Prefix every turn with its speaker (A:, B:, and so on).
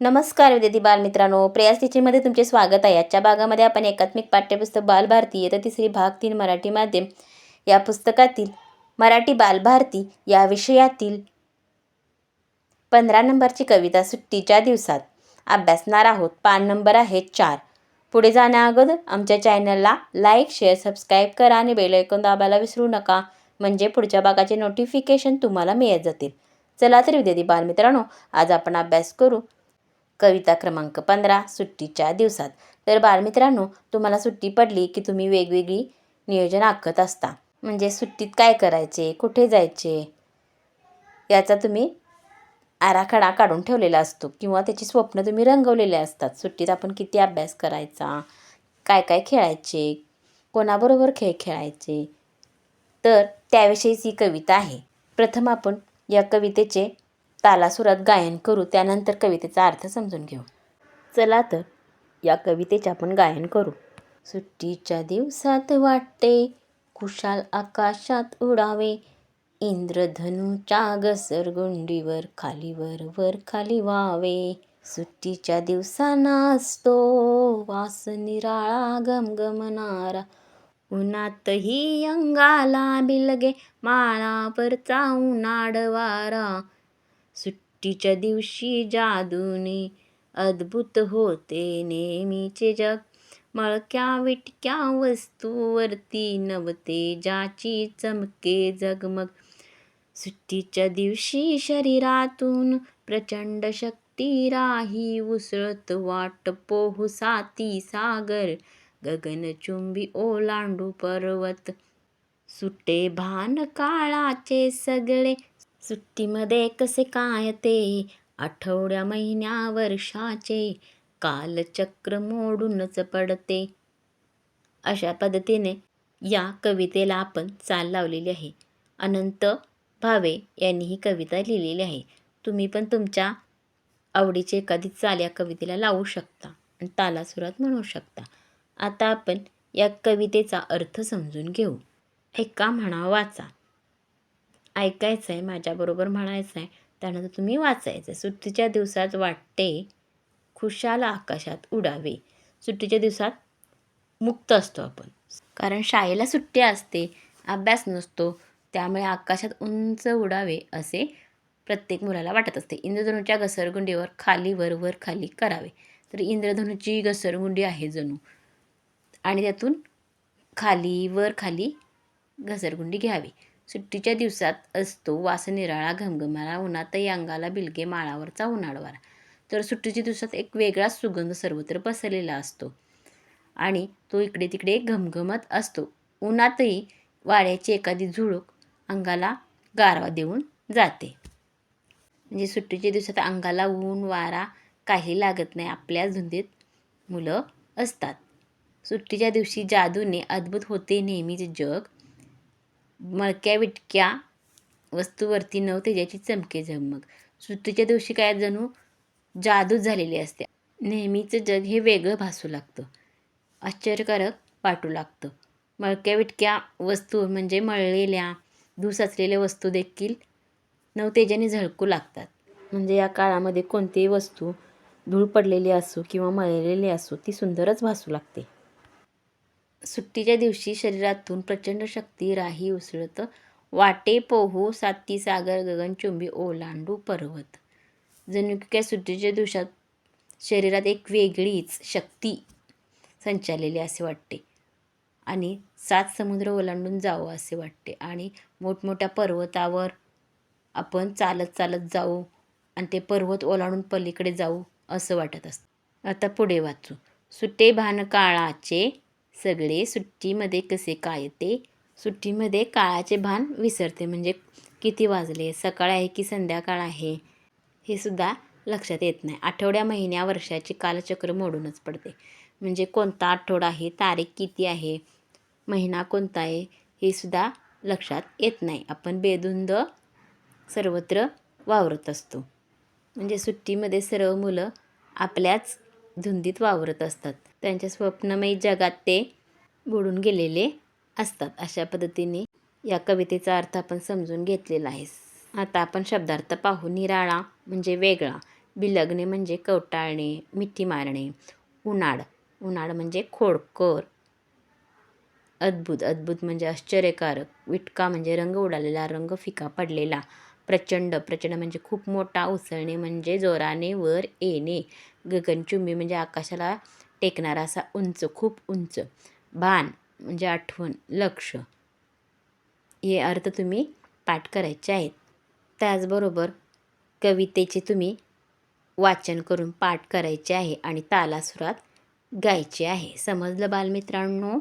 A: नमस्कार विद्यार्थी बालमित्रांनो. प्रयास टीचिंगमध्ये तुमचे स्वागत आहे. आजच्या भागामध्ये आपण एकात्मिक पाठ्यपुस्तक बालभारती येतं तिसरी भाग तीन मराठी माध्यम या पुस्तकातील मराठी बालभारती या विषयातील पंधरा नंबरची कविता सुट्टीच्या दिवसात अभ्यासणार आहोत. पान नंबर आहे चार. पुढे जाण्याअगोदर आमच्या चॅनलला लाईक शेअर सबस्क्राईब करा आणि बेल दाबायला विसरू नका. म्हणजे पुढच्या भागाचे नोटिफिकेशन तुम्हाला मिळत जातील. चला तर विद्यार्थी बालमित्रांनो आज आपण अभ्यास करू. कविता क्रमांक पंधरा सुट्टीच्या दिवसात. तर बालमित्रांनो तुम्हाला सुट्टी पडली की तुम्ही वेगवेगळी नियोजन आखत असता. म्हणजे सुट्टीत काय करायचे? कुठे जायचे? याचा तुम्ही आराखडा काढून ठेवलेला असतो. किंवा त्याची स्वप्न तुम्ही रंगवलेले असतात. सुट्टीत आपण किती अभ्यास करायचा? काय काय खेळायचे? कोणाबरोबर खेळ खेळायचे? तर त्याविषयीच ही कविता आहे. प्रथम आपण या कवितेचे तालासुरात गायन करू त्यानंतर कवितेचा अर्थ समजून घेऊ. चला तर या कवितेचे आपण गायन करू. सुट्टीच्या दिवसात वाटते खुशाल आकाशात उडावे. इंद्रधनुच्या घसरगुंडीवर खालीवर वर खाली व्हावे. सुट्टीच्या दिवसांना असतो वास निराळा गमगमणारा. उन्हातही अंगाला बिलगे माळावरचा उन्हाळ वारा सुट्टीच्या दिवशी जादूने अद्भुत होते नेहमीचे जग. मळक्या विटक्या वस्तूवरती नवते ज्याची चमके जगमग. सुट्टीच्या दिवशी शरीरातून प्रचंड शक्ती राही उसळत वाट पोहसाती सागर. गगनचुंबी ओलांडू पर्वत सुटे भान काळाचे सगळे सुट्टीमध्ये कसे काय ते? आठवड्या महिन्या वर्षाचे कालचक्र मोडूनच पडते. अशा पद्धतीने या कवितेला आपण चाल लावलेली आहे. अनंत भावे यांनी ही कविता लिहिलेली आहे. तुम्ही पण तुमच्या आवडीची एखादी चाल या कवितेला लावू शकता आणि तालासुरात म्हणू शकता. आता आपण या कवितेचा अर्थ समजून घेऊ. ऐका म्हणा वाचा. ऐकायचं आहे माझ्याबरोबर म्हणायचं आहे त्यानंतर तुम्ही वाचायचं सुट्टीच्या दिवसात वाटते खुशाल आकाशात उडावे. सुट्टीच्या दिवसात मुक्त असतो आपण. कारण शाळेला सुट्टी असते अभ्यास नसतो त्यामुळे आकाशात उंच उडावे असे प्रत्येक मुलाला वाटत असते. इंद्रधनुच्या घसरगुंडीवर खाली वर वर खाली करावे. तर इंद्रधनुची घसरगुंडी आहे जणू. आणि त्यातून खाली वर खाली घसरगुंडी घ्यावी. सुट्टीच्या दिवसात असतो. वास निराळा घमघमाला उन्हातही अंगाला बिलगे माळावरचा उन्हाळवारा. तर सुट्टीच्या दिवसात एक वेगळाच सुगंध सर्वत्र पसरलेला असतो. आणि तो इकडे तिकडे घमघमत असतो. उन्हातही वाड्याची एखादी झुळूक अंगाला गारवा देऊन जाते. म्हणजे सुट्टीच्या दिवसात अंगाला ऊन वारा काही लागत नाही. आपल्या धुंदीत मुलं असतात. सुट्टीच्या दिवशी जादूने अद्भुत होते नेहमीच जग. मळक्या विटक्या वस्तूवरती नव तेजाची चमके झगमग. सुट्टीच्या दिवशी काय जणू जादूच झालेली असते. नेहमीचं जग हे वेगळं भासू लागतं. आश्चर्यकारक वाटू लागतं. मळक्या विटक्या वस्तू म्हणजे मळलेल्या धूस असलेल्या वस्तू देखील नवतेजाने झळकू लागतात. म्हणजे या काळामध्ये कोणतीही वस्तू धूळ पडलेली असो किंवा मळलेली असो ती सुंदरच भासू लागते. सुट्टीच्या दिवशी शरीरातून प्रचंड शक्ती राही उसळत वाटे पोहू साती सागर गगनचुंबी ओलांडू पर्वत. जणू काय सुट्टीच्या दिवसात शरीरात एक वेगळीच शक्ती संचारलेली असे वाटते आणि सात समुद्र ओलांडून जावं असे वाटते आणि मोठमोठ्या पर्वतावर आपण चालत चालत जाऊ आणि ते पर्वत ओलांडून पलीकडे जाऊ असं वाटत असतं. आता पुढे वाचू. सुटे भान काळाचे सगळे सुट्टीमध्ये कसे काय ते? सुट्टीमध्ये काळाचे भान विसरते म्हणजे किती वाजले सकाळ आहे की संध्याकाळ आहे हे सुद्धा लक्षात येत नाही. आठवड्या महिन्या वर्षाची कालचक्र मोडूनच पडते. म्हणजे कोणता आठवडा आहे तारीख किती आहे महिना कोणता आहे हे सुद्धा लक्षात येत नाही. आपण बेधुंद सर्वत्र वावरत असतो. म्हणजे सुट्टीमध्ये सर्व मुलं आपल्याच धुंदीत वावरत असतात. त्यांच्या स्वप्नमयी जगात ते बुडून गेलेले असतात अशा पद्धतीने या कवितेचा अर्थ आपण समजून घेतलेला आहे. आता आपण शब्दार्थ पाहू. निराळा म्हणजे वेगळा. बिलगणे म्हणजे कवटाळणे मिठी मारणे. उन्हाळ. उन्हाळ म्हणजे खोडकर. अद्भुत. अद्भुत म्हणजे आश्चर्यकारक. विटका म्हणजे रंग उडालेला रंग फिका पडलेला. प्रचंड प्रचंड म्हणजे खूप मोठा उसळणे म्हणजे जोराने वर येणे. गगनचुंबी म्हणजे आकाशाला टेकणारा असा उंच खूप उंच. भान म्हणजे आठवण लक्ष. हे अर्थ तुम्ही पाठ करायचे आहेत. त्याचबरोबर कवितेचे तुम्ही वाचन करून पाठ करायचे आहे आणि तालासुरात गायचे आहे. समजलं बालमित्रांनो?